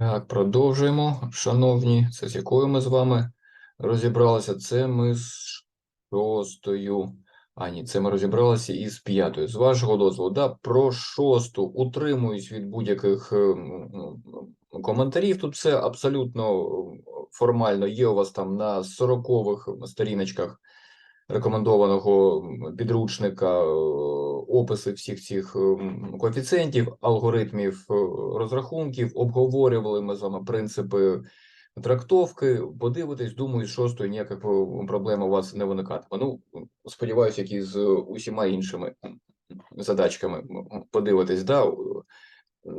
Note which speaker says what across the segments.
Speaker 1: Так, продовжуємо. Шановні, це з якою ми з вами розібралися? Це ми з шостою. А, ні, це ми розібралися із п'ятою. З вашого дозволу, да, про шосту утримуюсь від будь-яких ем, коментарів. Тут все абсолютно формально. Є у вас там на 40-х сторіночках рекомендованого підручника е, описи всіх цих ем, коефіцієнтів, алгоритмів е, розрахунків. Обговорювали ми з вами принципи трактовки. Подивитись, думаю, з шостою ніяких е, проблем у вас не виникатиме. Ну, сподіваюся, як і з усіма іншими задачками подивитись, да.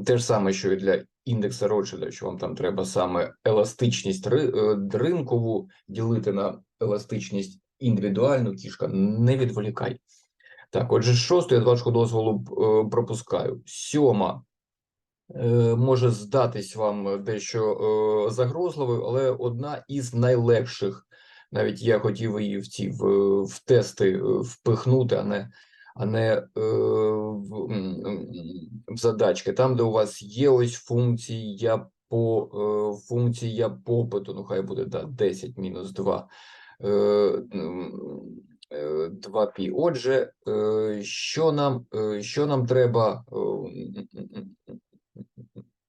Speaker 1: Те ж саме, що і для індекса Ротшильда, що вам там треба саме еластичність ри- е, ринкову ділити на еластичність індивідуальну, кішка, не відволікай. Так, отже, шосту я з вашого дозволу е, пропускаю. Сьома е, може здатись вам дещо е, загрозливою, але одна із найлегших. Навіть я хотів її в ці в, в тести впихнути, а не, а не в, в задачки. Там, де у вас є ось функція по функція попиту, ну хай буде да, 10 мінус 2. Е, м, е, 2π. Отже, е, що нам, е, що нам треба е,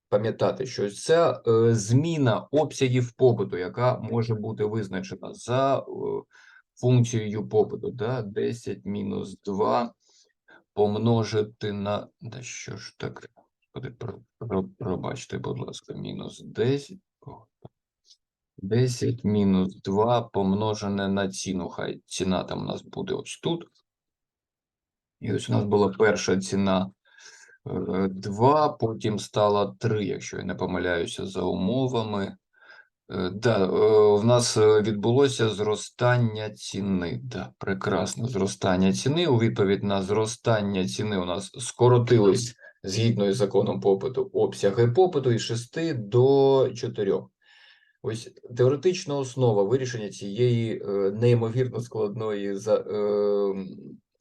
Speaker 1: пам'ятати, що ця е, зміна обсягів попиту, яка може бути визначена за е, функцією попиту, да, 10 мінус 2 помножити на. Да що ж так? Пробачте, будь ласка, мінус 10. О, 10 мінус 2 помножене на ціну. Хай ціна там у нас буде ось тут. І ось у нас була перша ціна 2, потім стала 3, якщо я не помиляюся за умовами. Е, Да, е, в нас е, відбулося зростання ціни. Да, прекрасно зростання ціни. У відповідь на зростання ціни у нас скоротились згідно із законом попиту обсяги попиту із 6 до 4. Ось теоретична основа вирішення цієї е, неймовірно складної е,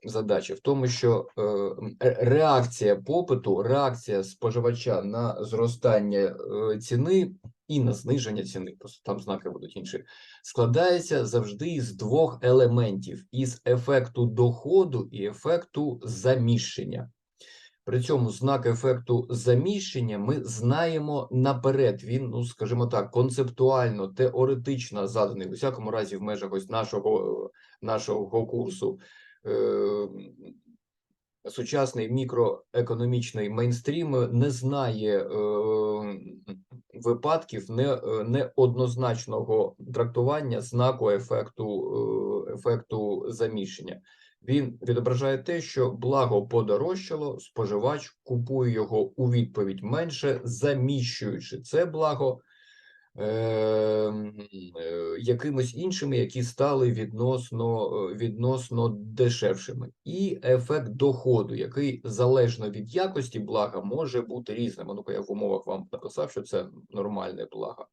Speaker 1: задачі в тому, що е, реакція попиту, реакція споживача на зростання ціни і на зниження ціни, просто там знаки будуть інші, складається завжди із двох елементів: із ефекту доходу і ефекту заміщення. При цьому знак ефекту заміщення ми знаємо наперед. Він, ну скажімо так, концептуально, теоретично заданий, у всякому разі, в межах ось нашого, нашого курсу. Е, Сучасний мікроекономічний мейнстрім не знає е, випадків не, неоднозначного трактування знаку ефекту, е, ефекту заміщення. Він відображає те, що благо подорожчало, споживач купує його у відповідь менше, заміщуючи це благо е, е, якимось іншими, які стали відносно, е, відносно дешевшими. І ефект доходу, який залежно від якості блага може бути різним. Ну-ка, я в умовах вам написав, що це нормальне благо.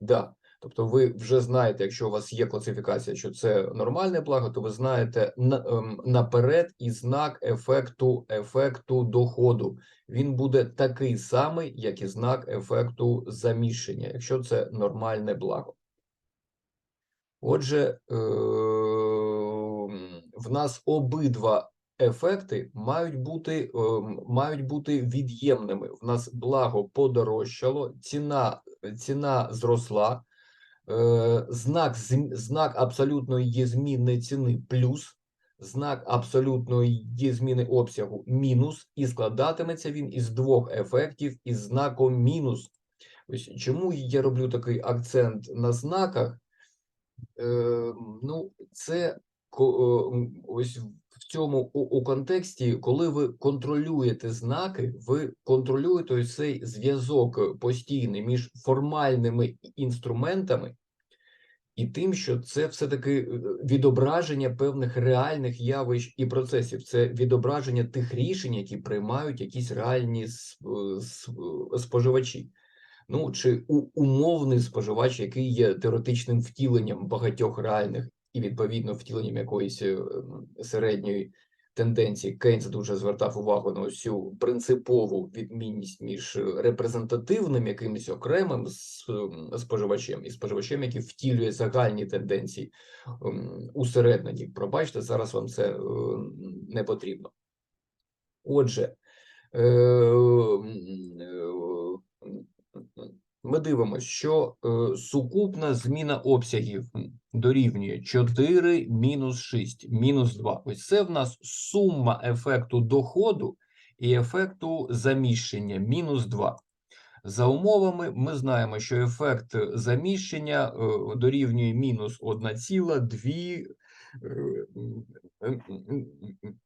Speaker 1: Да. Тобто ви вже знаєте, якщо у вас є класифікація, що це нормальне благо, то ви знаєте на, ем, наперед і знак ефекту, ефекту доходу. Він буде такий самий, як і знак ефекту заміщення, якщо це нормальне благо. Отже, е, в нас обидва ефекти мають бути, е, мають бути від'ємними. В нас благо подорожчало, ціна, ціна зросла, знак, знак абсолютної зміни ціни плюс, знак абсолютної зміни обсягу мінус, і складатиметься він із двох ефектів із знаком мінус. Ось чому я роблю такий акцент на знаках? Е, ну, це е, ось цьому у, контексті, коли ви контролюєте знаки, ви контролюєте цей зв'язок е, постійний між формальними інструментами і тим, що це все-таки е, відображення певних реальних явищ і процесів. Це відображення тих рішень, які приймають якісь реальні е, споживачі. Ну, чи умовний споживач, який є теоретичним втіленням багатьох реальних і відповідно втіленням якоїсь е, середньої тенденцій Кейнс дуже звертав увагу на ось цю принципову відмінність між репрезентативним якимось окремим споживачем і споживачем, який втілює загальні тенденції усереднені. Пробачте, зараз вам це е, не потрібно. Отже, е, ми дивимося, що е, сукупна зміна обсягів дорівнює 4 мінус 6 мінус 2. Ось це в нас сума ефекту доходу і ефекту заміщення мінус 2. За умовами ми знаємо, що ефект заміщення е, дорівнює мінус 1,2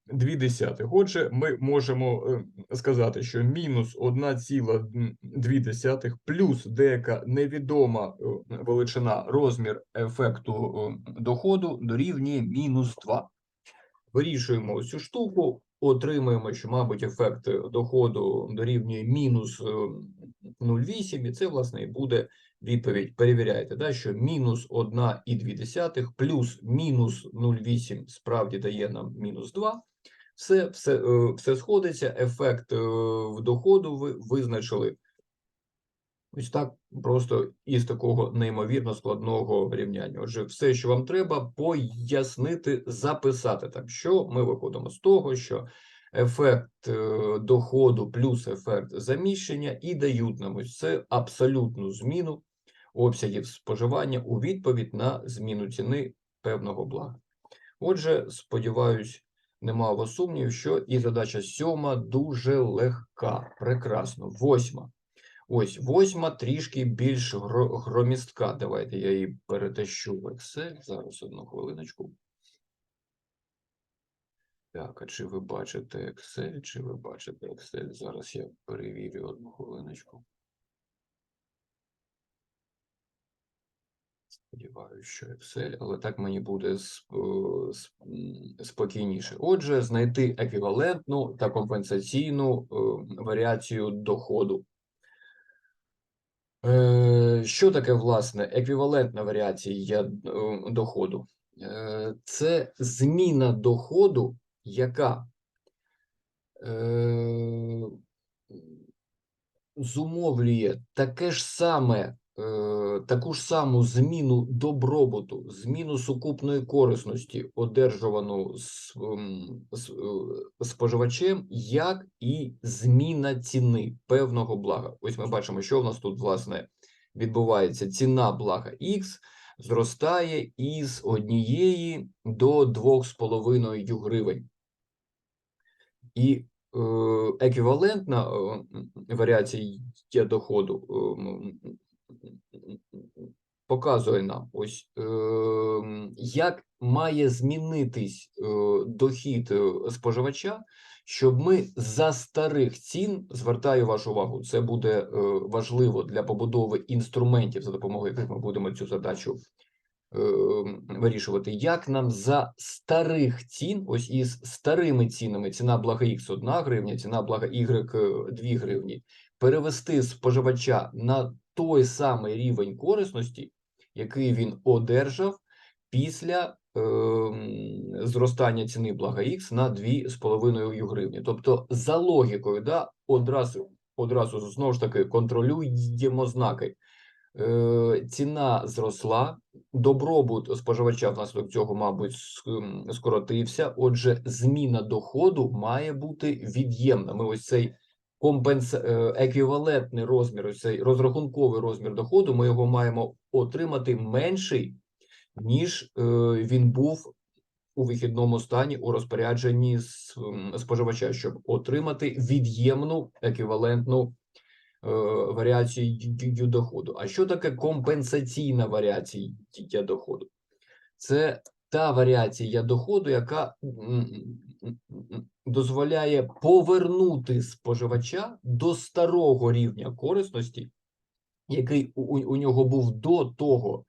Speaker 1: дві десятих. Отже, ми можемо е, сказати, що мінус 1,2 плюс деяка невідома е, величина розмір ефекту е, доходу дорівнює мінус 2. Вирішуємо цю штуку, отримуємо, що, мабуть, ефект е, доходу дорівнює мінус е, 0,8, і це, власне, і буде відповідь. Перевіряйте, да, що мінус 1,2 плюс мінус 0,8 справді дає нам мінус 2. Все, все, е, все сходиться, ефект е, в доходу ви визначили. Ось так просто із такого неймовірно складного рівняння. Отже, все, що вам треба, пояснити, записати. Так, що ми виходимо з того, що ефект е, доходу плюс ефект заміщення і дають нам ось це абсолютну зміну обсягів споживання у відповідь на зміну ціни певного блага. Отже, сподіваюсь, нема вас сумнівів, що і задача сьома дуже легка. Прекрасно. Восьма. Ось восьма трішки більш гро- громістка. Давайте я її перетащу в Excel. Зараз одну хвилиночку. Так, а чи ви бачите Excel? Чи ви бачите Excel? Зараз я перевірю одну хвилиночку. Сподіваюся, що Excel, але так мені буде спокійніше. Отже, знайти еквівалентну та компенсаційну е, варіацію доходу. Е, Що таке, власне, еквівалентна варіація е, доходу? Це зміна доходу, яка зумовлює таке ж саме, таку ж саму зміну добробуту, зміну сукупної корисності, одержувану з, ем, з, е, споживачем, як і зміна ціни певного блага. Ось ми бачимо, що в нас тут, власне, відбувається. Ціна блага X зростає із однієї до 2,5 гривень. І е, еквівалентна е, варіація доходу е, м, показує нам ось е, як має змінитись е, дохід е, споживача, щоб ми за старих цін звертаю вашу увагу. Це буде е, важливо для побудови інструментів, за допомогою яких ми будемо цю задачу е, вирішувати, як нам за старих цін, ось із старими цінами, ціна блага X 1 гривня, ціна блага Y 2 гривні, перевести споживача на той самий рівень корисності, який він одержав після е, зростання ціни блага X на 2,5 гривні. Тобто, за логікою, да, одразу, одразу знову ж таки контролюємо знаки. Е, ціна зросла, добробут споживача внаслідок цього, мабуть, скоротився. Отже, зміна доходу має бути від'ємна. Ми ось цей компенс... е, еквівалентний розмір, цей розрахунковий розмір доходу, ми його маємо отримати менший, ніж е, він був у вихідному стані у розпорядженні споживача, щоб отримати від'ємну еквівалентну е, варіацію доходу. А що таке компенсаційна варіація доходу? Це та варіація доходу, яка дозволяє повернути споживача до старого рівня корисності, який у, у- нього був до того,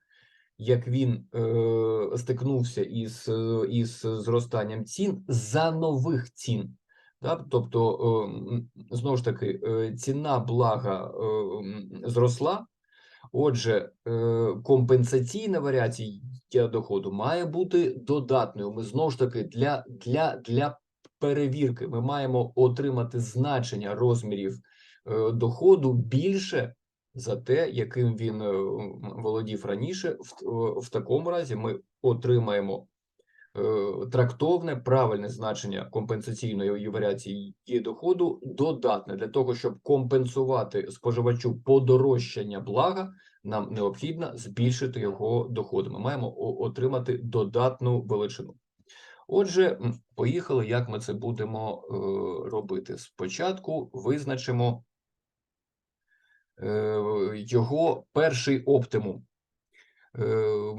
Speaker 1: як він е, стикнувся із, е, із зростанням цін за нових цін. Да? Тобто, е, знову ж таки, е, ціна блага е, зросла. Отже, е, компенсаційна варіація доходу має бути додатною. Ми знову ж таки для, для, для перевірки. Ми маємо отримати значення розмірів е, доходу більше за те, яким він е, володів раніше. В, в такому разі ми отримаємо трактовне правильне значення компенсаційної варіації доходу додатне для того, щоб компенсувати споживачу подорожчання блага. Нам необхідно збільшити його доходи. Ми маємо отримати додатну величину. Отже, поїхали, як ми це будемо е, робити. Спочатку визначимо е, його перший оптимум. Е,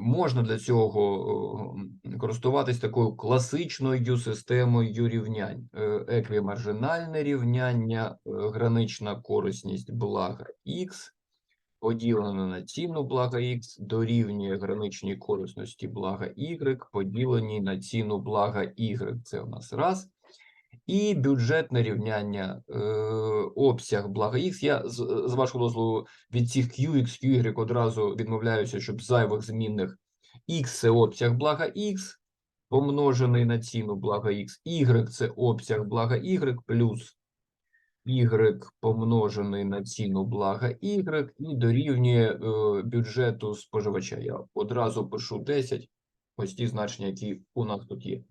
Speaker 1: Можна для цього е, користуватись такою класичною системою рівнянь. Е, Еквімаржинальне рівняння, гранична корисність блага Х поділено на ціну блага Х дорівнює граничній корисності блага Y поділеній на ціну блага Y. Це у нас раз. І бюджетне рівняння е, обсяг блага Х. Я з, з вашого дозволу від цих QX, QY одразу відмовляюся, щоб зайвих змінних X це обсяг блага Х помножений на ціну блага Х. Y це обсяг блага Y плюс Y помножений на ціну блага Y і дорівнює е, бюджету споживача. Я одразу пишу 10. Ось ті значення, які у нас тут є.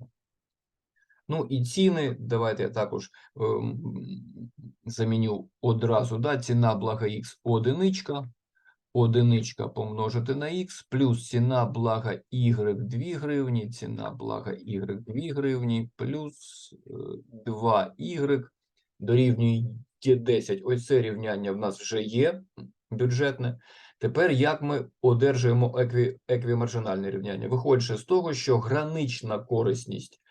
Speaker 1: Ну і ціни, давайте я також заміню одразу. Да, ціна блага Х одиничка, одиничка помножити на Х, плюс ціна блага Y 2 гривні, ціна блага Y 2 гривні, плюс е, 2Y дорівнює 10. Ось це рівняння в нас вже є бюджетне. Тепер як ми одержуємо екві, еквімаржинальне рівняння? Виходячи з того, що гранична корисність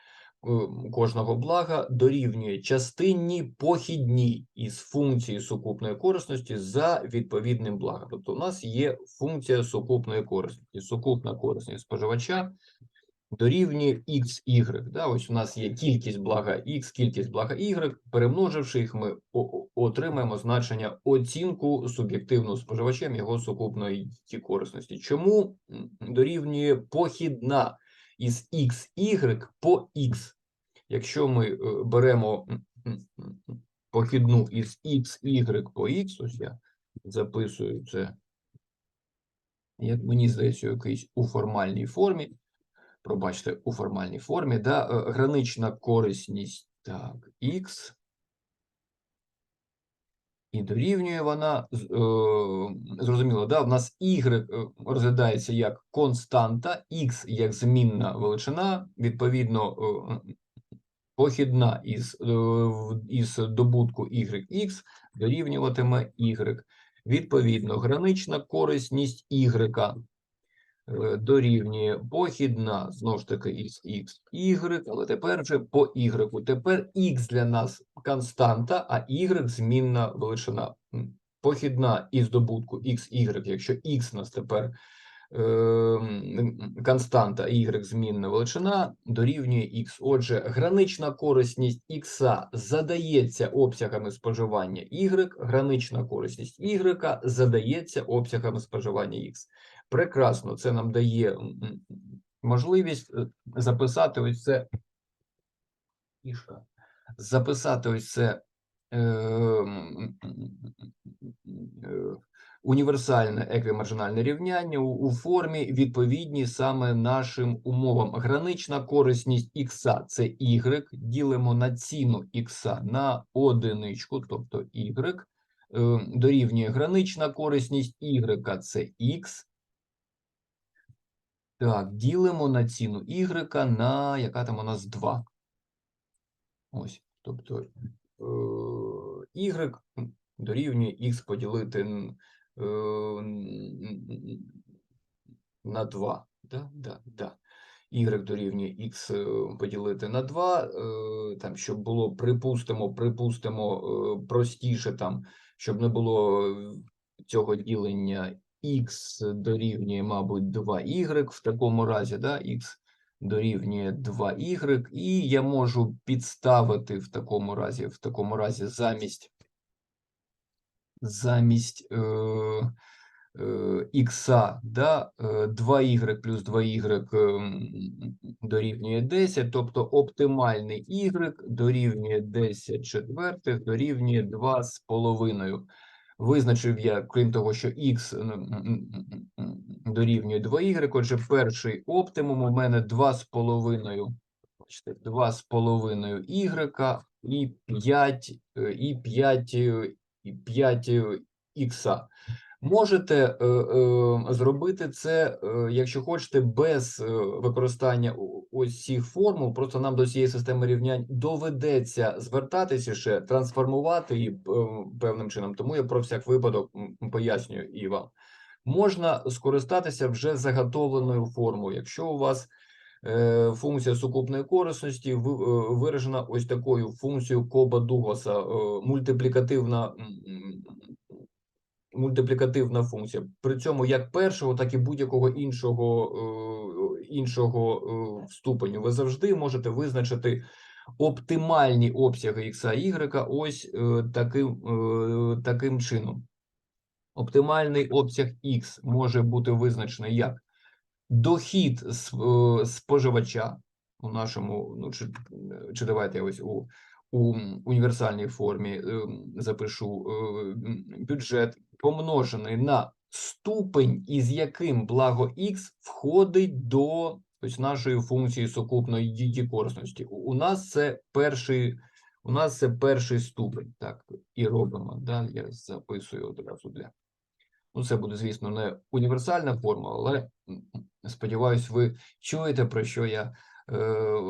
Speaker 1: кожного блага дорівнює частинній похідній із функції сукупної корисності за відповідним благом. Тобто у нас є функція сукупної корисності. Сукупна корисність споживача дорівнює xy. Да? Ось у нас є кількість блага x, кількість блага y. Перемноживши їх, ми отримаємо значення оцінку суб'єктивного споживачем його сукупної ті корисності. Чому дорівнює похідна із xy по x? Якщо ми е, беремо похідну із xy по x, ось я записую це, як мені здається, якийсь у формальній формі, пробачте, у формальній формі, да, е, гранична корисність, так, x, і дорівнює вона, е, зрозуміло, да, в нас y е, розглядається як константа, x як змінна величина, відповідно, е, похідна із, із добутку YX дорівнюватиме Y. Відповідно, гранична корисність Y дорівнює похідна, знову ж таки, із X, Y, але тепер вже по Y. Тепер X для нас константа, а Y змінна величина. Похідна із добутку X, Y, якщо X у нас тепер ем, константа y змінна величина дорівнює x. Отже, гранична корисність x задається обсягами споживання y, гранична корисність y задається обсягами споживання x. Прекрасно, це нам дає можливість е, записати ось це записати ось це е, е, універсальне еквімаржинальне рівняння у, у формі відповідній саме нашим умовам. Гранична корисність х це y, ділимо на ціну х на одиничку, тобто y, е, дорівнює гранична корисність y це х. Так, ділимо на ціну y на яка там у нас 2. Ось, тобто е, y дорівнює x поділити е, на 2. Да, да, да. Y дорівнює x е, поділити на 2, е, там, щоб було, припустимо, припустимо, е, простіше там, щоб не було е, цього ділення x дорівнює, мабуть, 2y в такому разі, да, x дорівнює 2y, і я можу підставити в такому разі, в такому разі замість, замість е, е, ікса, да, е, 2y плюс 2y ем, дорівнює 10, тобто оптимальний y дорівнює 10 четвертих, дорівнює 2,5. Визначив я, крім того, що x дорівнює 2y, отже, перший оптимум у мене 2,5, бачите, 2,5 y і 5, е, і 5, е, і 5 ікса. Можете е, е, зробити це, е, якщо хочете, без використання ось цих формул. Просто нам до цієї системи рівнянь доведеться звертатися ще, трансформувати її певним чином. Тому я про всяк випадок пояснюю і вам. Можна скористатися вже заготовленою формою. Якщо у вас функція сукупної корисності виражена ось такою функцією Коба Дугласа, е, мультиплікативна мультиплікативна функція. При цьому як першого, так і будь-якого іншого, е, іншого е, ступеню. Ви завжди можете визначити оптимальні обсяги і y ось е, таким, таким чином. Оптимальний обсяг x може бути визначений як дохід споживача у нашому, ну чи, чи давайте я ось у, у універсальній формі е, запишу бюджет помножений на ступень, із яким благо x входить до ось нашої функції сукупної її корисності. У нас це перший. У нас це перший ступень, так і робимо. Да? Я записую одразу для. Ну, це буде, звісно, не універсальна форма, але сподіваюсь, ви чуєте, про що я е,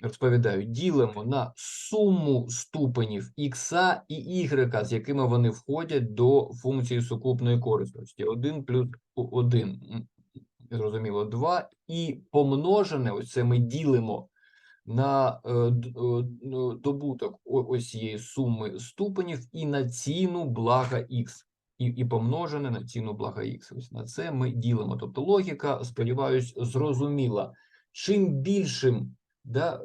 Speaker 1: розповідаю. Ділимо на суму ступенів х і y, з якими вони входять до функції сукупної корисності. 1 плюс 1, зрозуміло, 2, і помножене, ось це ми ділимо на е, е, ну, добуток ось цієї суми ступенів і на ціну блага х і, і помножене на ціну блага х. Ось на це ми ділимо. Тобто логіка, сподіваюсь, зрозуміла. Чим більшим, да, е,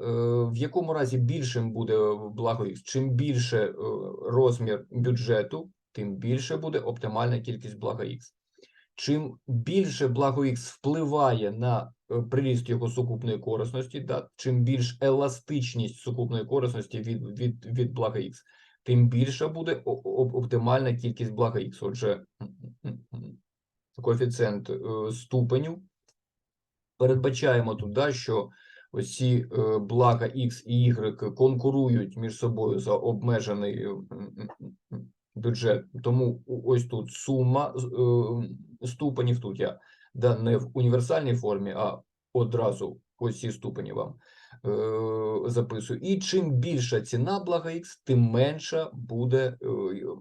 Speaker 1: в якому разі більшим буде благо чим більше е, розмір бюджету, тим більше буде оптимальна кількість блага х. Чим більше благо х впливає на е, приріст його сукупної корисності, да, чим більш еластичність сукупної корисності від, від, від блага х, тим більша буде оптимальна кількість блага х. Отже, коефіцієнт ступеню передбачаємо тут, да, що ось ці е, блага X і Y конкурують між собою за обмежений е, бюджет. Тому ось тут сума е, ступенів тут я да, не в універсальній формі, а одразу ось ці ступені вам записую. І чим більша ціна блага X, тим менша буде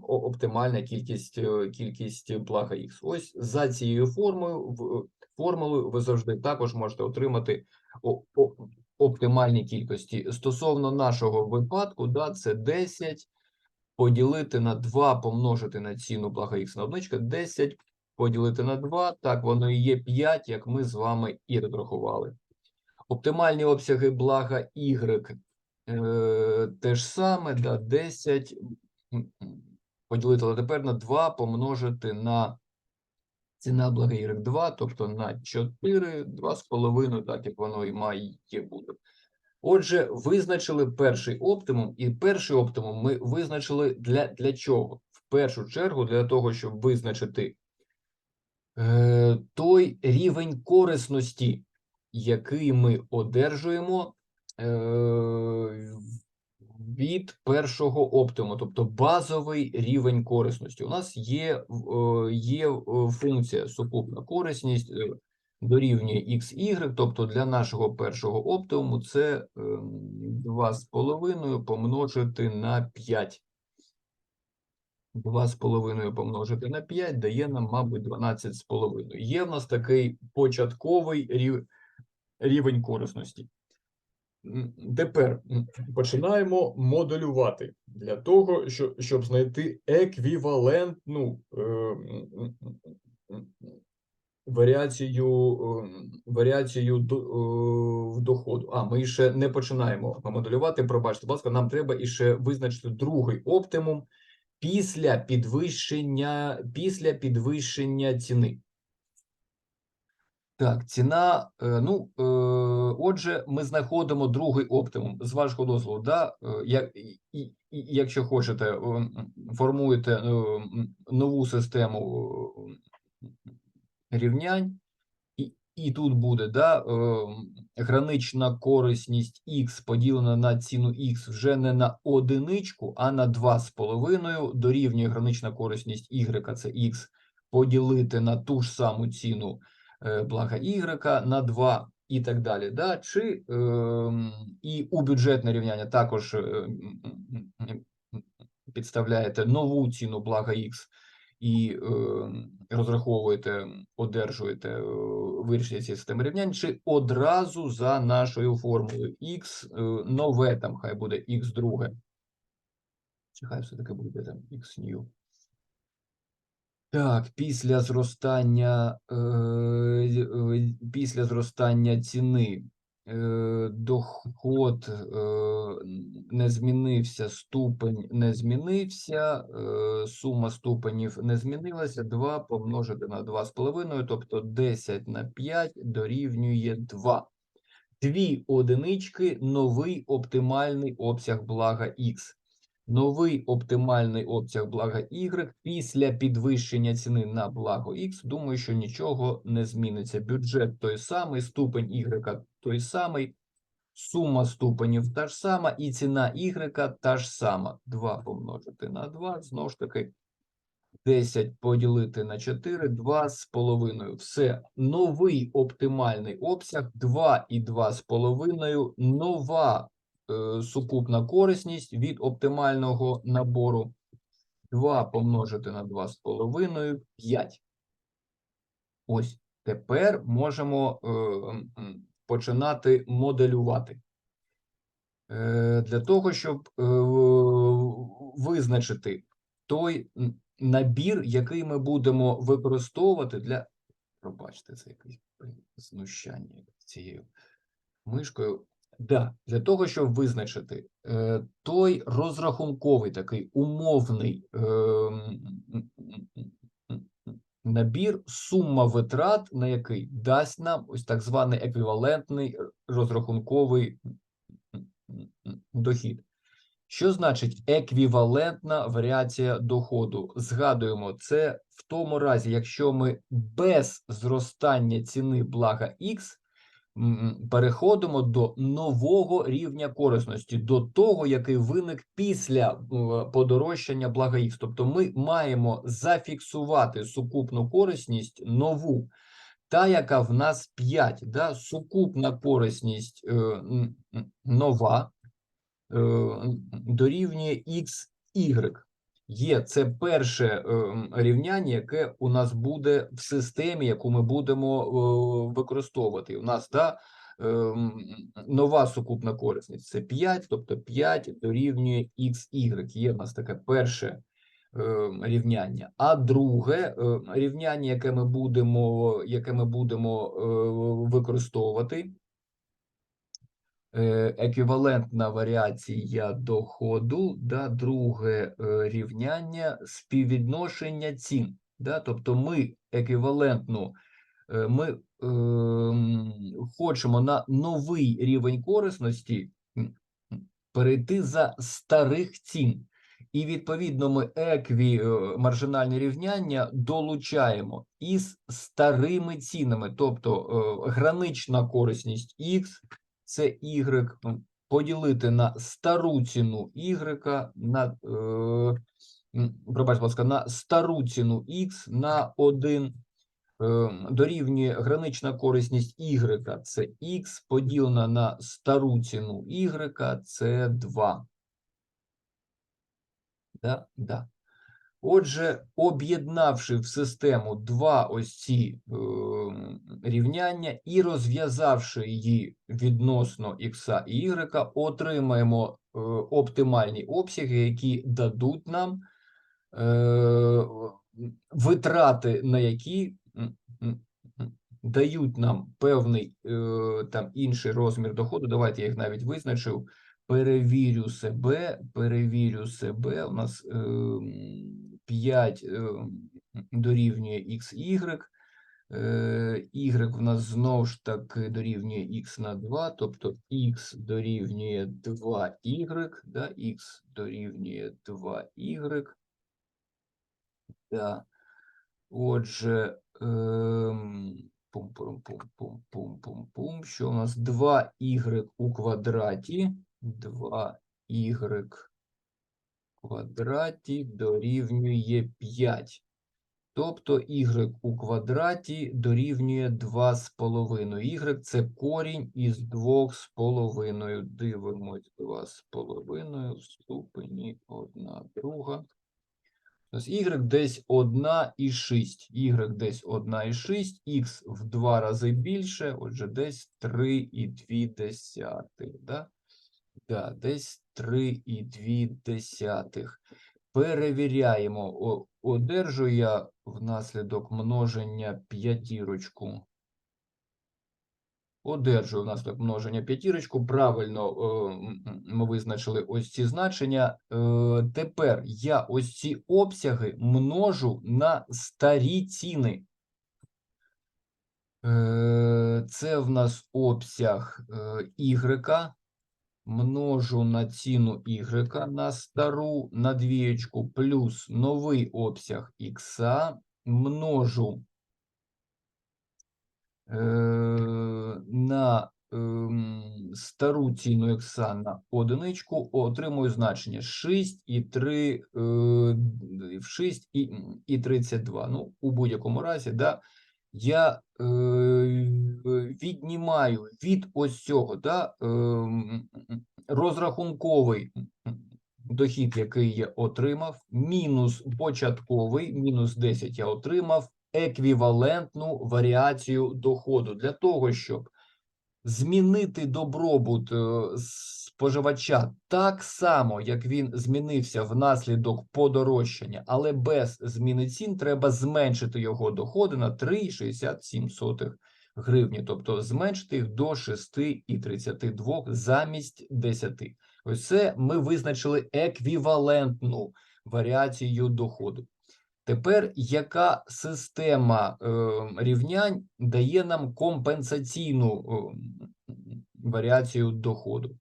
Speaker 1: оптимальна кількість, кількість блага X. Ось за цією формою в формулою ви завжди також можете отримати о- о- кількості. Стосовно нашого випадку, да, це 10 поділити на 2, помножити на ціну блага х на одничка, 10 поділити на 2, так воно і є 5, як ми з вами і розрахували. Оптимальні обсяги блага y е, те ж саме, да, 10 м, м, поділити тепер на 2 помножити на ціна y 2, тобто на 4, 2,5, так як воно і має бути. Отже, визначили перший оптимум, і перший оптимум ми визначили для, для чого? В першу чергу для того, щоб визначити е, той рівень корисності, який ми одержуємо е, від першого оптимуму, тобто базовий рівень корисності. У нас є, е, є е, функція сукупна корисність е, дорівнює xy, тобто для нашого першого оптимуму це ем, 2,5 помножити на 5. 2,5 помножити на 5 дає нам, мабуть, 12,5. Є в нас такий початковий рів- рівень корисності. Тепер починаємо моделювати для того, щоб знайти еквівалентну е, варіацію, ем, варіацію е, в доходу. А, ми ще не починаємо моделювати. Пробачте, будь ласка, нам треба іще визначити другий оптимум, після підвищення, після підвищення ціни. Так, ціна. е, Ну, е, отже, ми знаходимо другий оптимум з вашого дозволу. Да? Е, як, якщо хочете, формуєте нову систему рівнянь, і, і тут буде да, гранична корисність x поділена на ціну x вже не на одиничку, а на 2,5 дорівнює гранична корисність y, це x, поділити на ту ж саму ціну блага y на 2 і так далі. Да? Чи, е, і у бюджетне рівняння також е, підставляєте нову ціну блага x і е, розраховуєте, одержуєте е, вирішення цієї системи рівнянь, чи одразу за нашою формулою x е, нове там хай буде x друге. Чи хай все-таки буде там x new. Так, після зростання, е, е, після зростання ціни е, доход не змінився, ступень не змінився, сума ступенів не змінилася. 2 помножити на 2,5, тобто 10 на 5 дорівнює 2. Дві одинички – новий оптимальний обсяг блага Х. Новий оптимальний обсяг блага Y після підвищення ціни на благо X, думаю, що нічого не зміниться. Бюджет той самий, ступень Y той самий, сума ступенів та ж сама, і ціна Y та ж сама. 2 помножити на 2, знову ж таки, 10 поділити на 4, 2 з половиною. Все, новий оптимальний обсяг, 2 і 2 з половиною, нова сукупна корисність від оптимального набору. 2 помножити на 2 з половиною, 5. Ось, тепер можемо е, починати моделювати. Е, Для того, щоб е, визначити той набір, який ми будемо використовувати для. Пробачте, це якесь знущання цією мишкою. Да, для того, щоб визначити е, той розрахунковий такий умовний е, м, м, м, м, м, набір, сума витрат, на який дасть нам ось так званий еквівалентний розрахунковий дохід. Що значить еквівалентна варіація доходу? Згадуємо, це в тому разі, якщо ми без зростання ціни блага м, переходимо до нового рівня корисності, до того, який виник після е, подорожчання блага X. Тобто ми маємо зафіксувати сукупну корисність нову. Та, яка в нас 5, да? сукупна корисність е, нова, е, дорівнює XY. Є це перше е, рівняння, яке у нас буде в системі, яку ми будемо е, використовувати. У нас да, е, нова сукупна корисність це 5, тобто 5 дорівнює XY. Є в нас таке перше е, рівняння. А друге рівняння, яке ми будемо, яке ми будемо е, використовувати, еквівалентна варіація доходу, да, друге е, рівняння співвідношення цін. Да, тобто ми еквівалентну, е, ми ем, хочемо на новий рівень корисності перейти за старих цін. І відповідно ми екві е, маржинальні рівняння долучаємо із старими цінами, тобто е, гранична корисність X це y поділити на стару ціну y на е, пробач, будь ласка, на стару ціну x на 1 е, дорівнює гранична корисність y це x поділена на стару ціну y це 2. Да? Да. Отже, об'єднавши в систему два ось ці е, рівняння і розв'язавши її відносно х і y, отримаємо е, оптимальні обсяги, які дадуть нам е, витрати, на які дають нам певний е, там інший розмір доходу. Давайте я їх навіть визначив. Перевірю себе, перевірю себе. У нас ем, 5 дорівнює xy. Е, Y в нас знову ж таки дорівнює x на 2, тобто x дорівнює 2y, да, x дорівнює 2y. Да. Отже, ем, пум-пум-пум-пум-пум-пум. Що у нас 2y у квадраті? 2y квадраті дорівнює 5. Тобто y у квадраті дорівнює 2,5. Y – це корінь із 2,5. Дивимось 2,5 в ступені 1 друга. Тобто y десь 1,6. Y десь 1,6, х в два рази більше, отже, десь 3,2. Да? Да, десь 3,2. Перевіряємо. О, одержу я внаслідок множення п'ятірочку. Одержую внаслідок множення п'ятірочку. Правильно е, ми визначили ось ці значення. Е, Тепер я ось ці обсяги множу на старі ціни. Е, Це в нас обсяг е, Y, множу на ціну y на стару на двієчку плюс новий обсяг х множу е, на ем, стару ціну х на одиничку, отримую значення 6 і 3, е, 6 і, і 32. Ну, у будь-якому разі, да, я е, віднімаю від ось цього да, е, розрахунковий дохід, який я отримав, мінус початковий, мінус 10 я отримав, еквівалентну варіацію доходу. Для того, щоб змінити добробут е, споживача так само, як він змінився внаслідок подорожчання, але без зміни цін треба зменшити його доходи на 3,67 гривні, тобто зменшити їх до 6,32 замість 10. Ось це ми визначили еквівалентну варіацію доходу. Тепер яка система е, рівнянь дає нам компенсаційну е, варіацію доходу?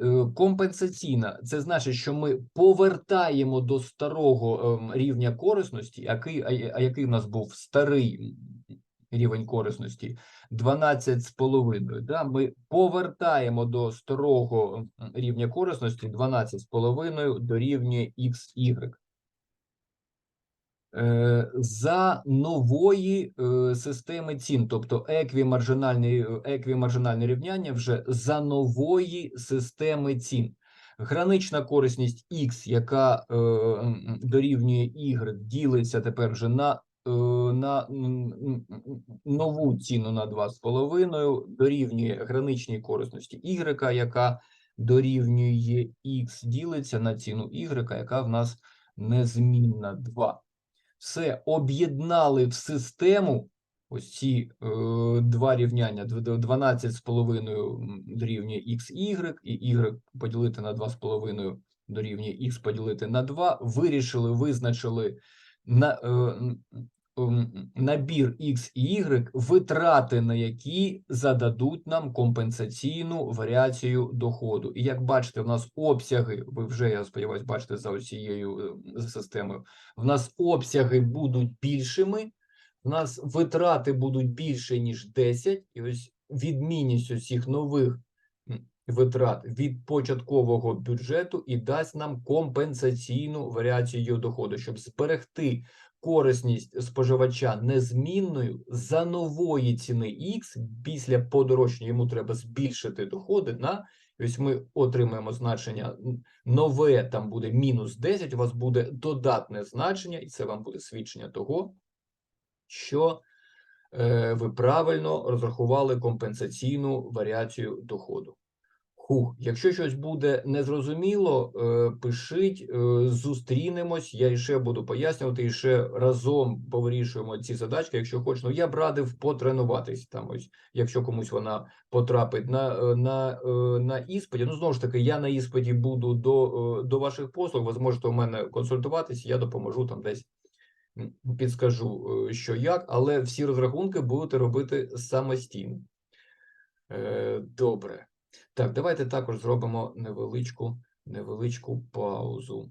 Speaker 1: Е, компенсаційна це значить, що ми повертаємо до старого ем, рівня корисності, який, а який у нас був старий рівень корисності 12,5. Да? Ми повертаємо до старого рівня корисності 12,5 дорівнює XY. Е, За нової е, системи цін, тобто еквімаржинальне, еквімаржинальне рівняння вже за нової системи цін. Гранична корисність X, яка е, дорівнює Y, ділиться тепер вже на, е, на нову ціну на 2,5, дорівнює граничній корисності Y, яка дорівнює X, ділиться на ціну Y, яка в нас незмінна 2 все об'єднали в систему. Ось ці е, два рівняння: дв- дв- 12,5 м, дорівнює xy, і y поділити на 2,5 дорівнює x поділити на 2. Вирішили, визначили на, е, набір x і y, витрати на які зададуть нам компенсаційну варіацію доходу. І як бачите, в нас обсяги, ви вже, я сподіваюся, бачите за ось цією е, системою, в нас обсяги будуть більшими, в нас витрати будуть більше, ніж 10, і ось відмінність усіх нових витрат від початкового бюджету і дасть нам компенсаційну варіацію доходу, щоб зберегти корисність споживача незмінною за нової ціни X, після подорожчання йому треба збільшити доходи на ось ми отримаємо значення нове, там буде мінус 10, у вас буде додатне значення, і це вам буде свідчення того, що е, ви правильно розрахували компенсаційну варіацію доходу. Хух, якщо щось буде незрозуміло, е, пишіть, е, зустрінемось. Я ще буду пояснювати, і ще разом повирішуємо ці задачки. Якщо хочеш, ну я б радив потренуватись там. Ось, якщо комусь вона потрапить на, е, на, на іспиті. Ну знову ж таки, я на іспиті буду до, до ваших послуг. Ви зможете у мене консультуватись, я допоможу там десь. Підскажу, що як, але всі розрахунки будете робити самостійно. Добре. Так, давайте також зробимо невеличку, невеличку паузу.